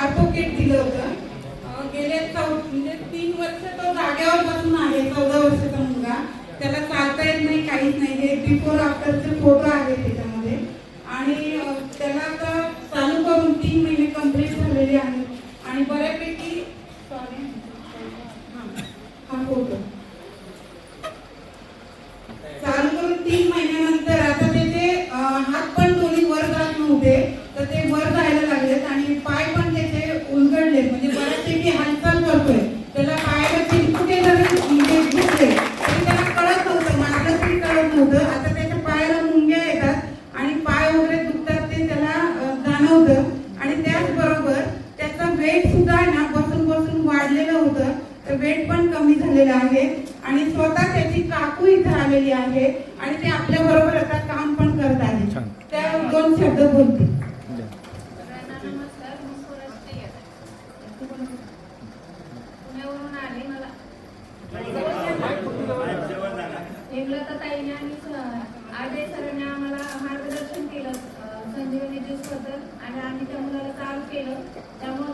Ortho kit दिलं होतं. अं, गेले चौ म्हणजे तीन वर्ष तो जागेवर बसून आहे चौदा वर्षाचा मुलगा. त्याला चालता येत नाही काहीच नाही. हे बिफोर आफ्टरचे फोटो आहेत त्याच्यामध्ये. आणि त्याला आता चालू करून तीन महिने कंप्लीट झालेले आहेत. आणि बऱ्यापैकी सॉरी हा फोटो चालू करून तीन महिने जाणवतं आणि त्याचबरोबर त्याचा वेट सुद्धा आहे ना बसून बसून वाढलेलं होतं. तर वेट पण कमी झालेलं आहे. आणि स्वतः त्याची काकू इथं आलेली आहे. आणि ते आपल्या बरोबर आता काम पण करत आहे. त्या दोन शब्द बोलते. आले सरांनी आम्हाला होतं आणि आम्ही त्या मुलाला चालू केलं. त्यामुळे